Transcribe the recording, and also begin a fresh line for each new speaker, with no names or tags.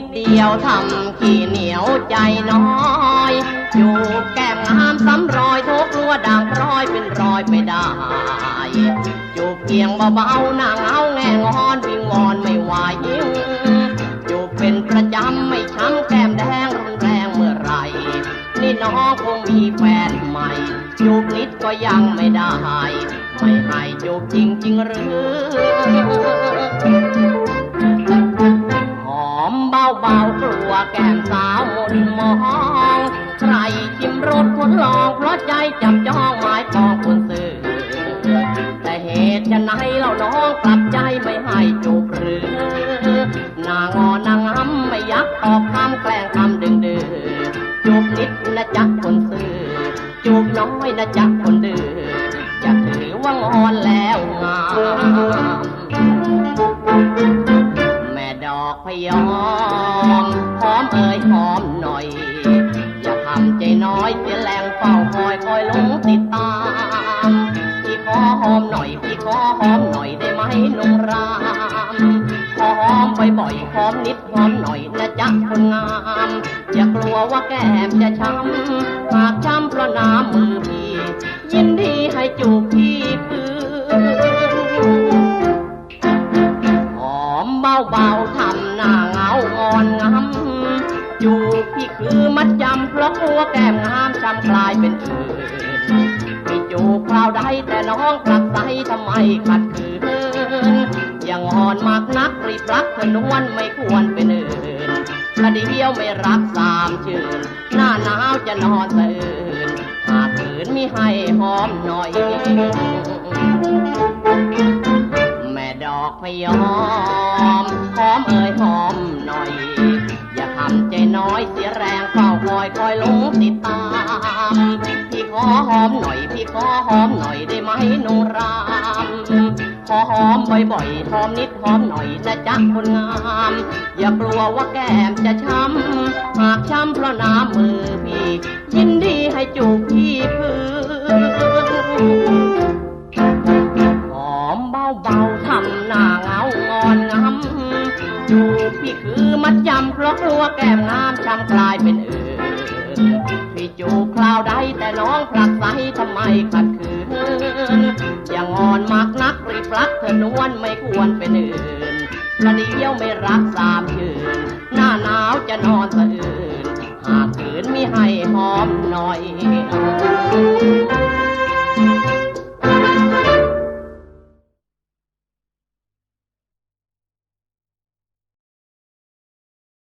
ดเดียวทำขี้เหนียวใจน้อย อยู่แก้มงามซ้ำรอยทุกลัวด่างร้อยเป็นรอยไปได้จูบเพียงเบาๆหน้าเงาแง่งอนวิงวอนไม่ไหวยิ่งจูบเป็นประจำไม่ช้ำแก้มแดงรุนแรงเมื่อไรนี่น้องคงมีแฟนใหม่จูบนิดก็ยังไม่ได้ ไม่ให้จูบจริงๆหรือ แก้มสาวมนมองใครชิมรสทดลอง เพราะใจจับจ้องหมายปองคนซื้อแต่เหตุจะไหนเล่าน้องกลับใจไม่ให้จูบหรือนางอนางงำไม่ยักตอบคำแกล้งคำดึงดื้อจูบนิดนะจ๊ะคนซื้อจูบน้อยนะจ๊ะคนดื้อจะถือว่างอนแล้วงามแม่ดอกพยอม มเอ่ยหอมหน่อย อย่าทำใจน้อยเสียแรงเฝ้าคอยคอยลงติดตามพี่ขอหอมหน่อยพี่ขอหอมหน่อยได้ไหมนุ่มรามขอหอมบ่อยๆหอมนิดหอมหน่อยนะจ๊ะคนงามอย่ากลัวว่าแก้มจะช้ำหากช้ำเพราะน้ำมือพี่ยินดีให้จูบพี่คืนหอมเบาๆทำหน้าเงางอนงำ จูบพี่คือมัดจำเพราะกลัวแก้มงามช้ำกลายเป็นอื่นพี่จูคราวใดแต่น้องกลับใจทำไมขัดขืนอย่างอ่อนมากนักรีบรักเธอนวลไม่ควรเป็นอื่นประเดียวไม่รักสามชื่นหน้าหนาวจะนอนตื่นหากขืนมีให้หอมหน่อยแม่ดอกพยอมหอมเอ่ยหอม ขอหอมหน่อยพี่ขอหอมหน่อยได้ไหมนุ่มรามขอหอมบ่อยๆหอมนิดหอมหน่อยนะจ๊ะคนงาม อย่ากลัวว่าแก้มจะช้ำหากช้ำเพราะน้ำมือพี่ ยินดีให้จูบพี่พื้นหอมเบาๆทำหน้าเงางอนงำจูบพี่คือมัดจำเพราะกลัวแก้มงามช้ำกลายเป็นอื่น พี่จูคราวใดแต่น้องผลักไสทำไมขัดขืนอย่างอนมากนักรีบรักเธอนวลไม่ควรเป็นอื่นประเดียวไม่รักสามคืน หน้าหนาวจะนอนสะอื่น หากขืนมีให้หอมหน่อย